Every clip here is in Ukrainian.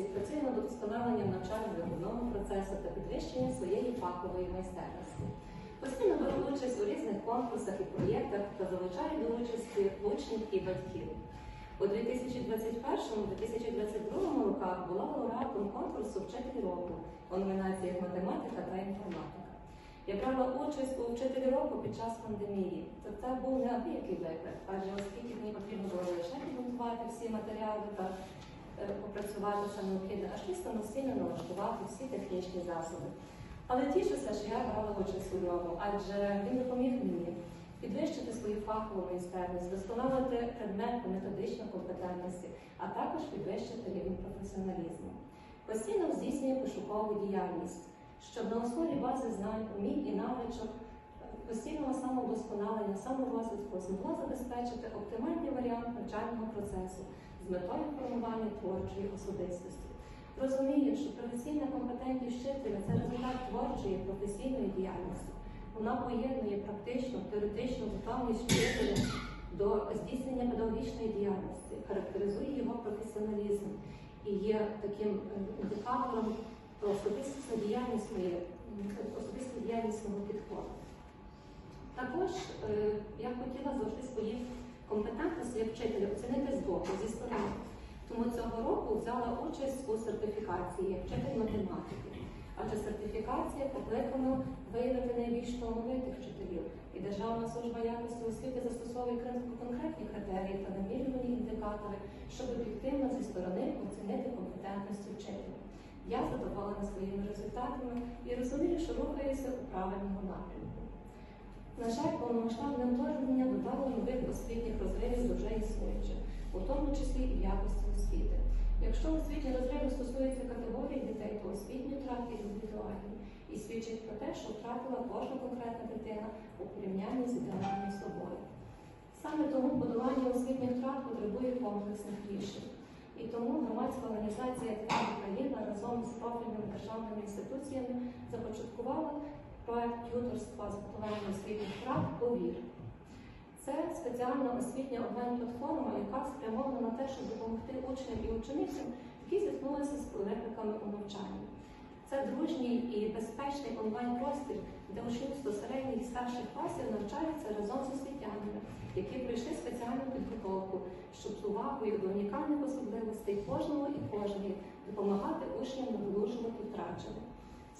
діяльності, працює над удосконаленням навчально-виховного процесу та підвищенням своєї фахової майстерності. Постійно беру участь у різних конкурсах і проєктах та залучаю до участі учнів і батьків. У 2021-2022 роках була лауреатом конкурсу Вчитель року у номінаціях математика та інформатика. Я брала участь у вчителі року під час пандемії. Та це був неабиякий виклик, адже оскільки мені потрібно було лише підготувати всі матеріали та попрацювати це необхідне, аж і самостійно налаштувати всі технічні засоби. Але тішуся, що я брала участь у ньому, адже він допоміг мені підвищити свою фахову майстерність, вдосконалити предметну методичну компетентності, а також підвищити рівень професіоналізму. Постійно здійснює пошукову діяльність, щоб на основі бази знань, умінь і навичок, е, постійного самовдосконалення, саморозвитку змогла забезпечити оптимальний варіант навчального процесу з метою формування творчої особистості. Розумію, що професійна компетентність вчителя це результат творчої професійної діяльності. Вона поєднує практичну, теоретичну готовність вчителя до здійснення педагогічної діяльності, характеризує його професіоналізм і є таким е, індикатором про особистісну діяльність особисту діяльність мого підходу. Також е, я хотіла завжди свої компетентності як вчителя оцінити. Тому цього року взяла участь у сертифікації як вчитель математики. Адже сертифікація покликана виявити найбільш талановитих вчителів. І Державна служба якості освіти застосовує кон- конкретні критерії та намірювані індикатори, щоб об'єктивно зі сторони оцінити компетентності вчителя. Я задоволена своїми результатами і розумію, що рухаюся у правильному напрямку. На жаль, повномасштабне вторгнення додало нових освітніх розривів дуже існуючих, у тому числі і якості освіти. Якщо освітні розриви стосуються категорії дітей, то освітні втрати індивідуальні і свідчить про те, що втратила кожна конкретна дитина у порівнянні з ідеальним собою. Саме тому будування освітніх втрат потребує комплексних рішень. І тому громадська організація «Тетяна Україна разом з профільними державними інституціями започаткувала проект тюторства з подолання освітніх втрат «Повір». Це спеціальна освітня онлайн-платформа, яка спрямована на те, щоб допомогти учням і ученицям, які зіткнулися з викликами у навчанні. Це дружній і безпечний онлайн-простір, де учнівство середніх і старших класів навчаються разом з освітянами, які пройшли спеціальну підготовку, щоб з увагою до унікальних особливостей кожного і кожної допомагати учням втрачене.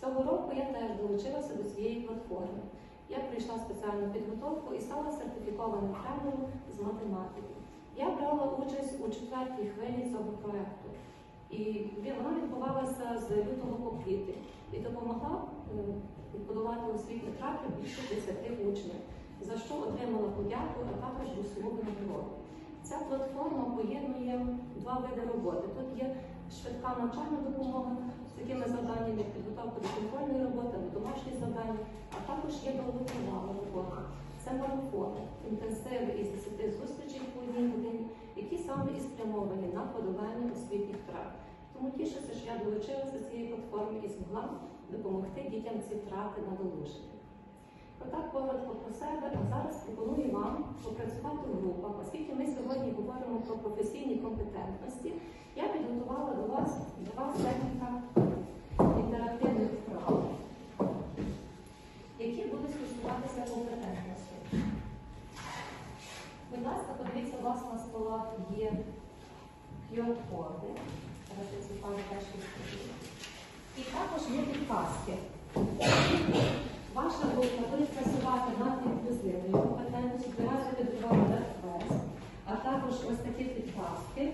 Цього року я теж долучилася до цієї платформи. Я пройшла спеціальну підготовку і стала сертифікованим тренером з математики. Я брала участь у четвертій хвилі цього проекту. І вона відбувалася з лютого по квітень і допомогла е, подолати освітні втрати більше 10 учнів, за що отримала подяку, а також досвідну нагороду. Ця платформа поєднує два види роботи. Тут є швидка навчальна допомога такими завданнями, як підготовка до контрольної роботи, до домашніх завдань, а також є довготривала робота. Це марафони, інтенсиви із 10 зустрічей по одній годині, які саме і спрямовані на подолання освітніх втрат. Тому тішуся, що я долучилася до цієї платформи і змогла допомогти дітям ці втрати надолужити. Отак коротко про себе, а зараз пропоную вам попрацювати в групах, оскільки ми сьогодні говоримо про професійні компетентності. Я підготувала до вас до вас декілька інтерактивних вправ, які будуть стосуватися компетентності. Будь ласка, подивіться, у вас на столах є QR-коди. Зараз я ці пані перші скажу. І також є підказки. Ваша група буде працювати над інклюзивною компетентністю, ви маєте підготувати квест, а також ось такі підказки.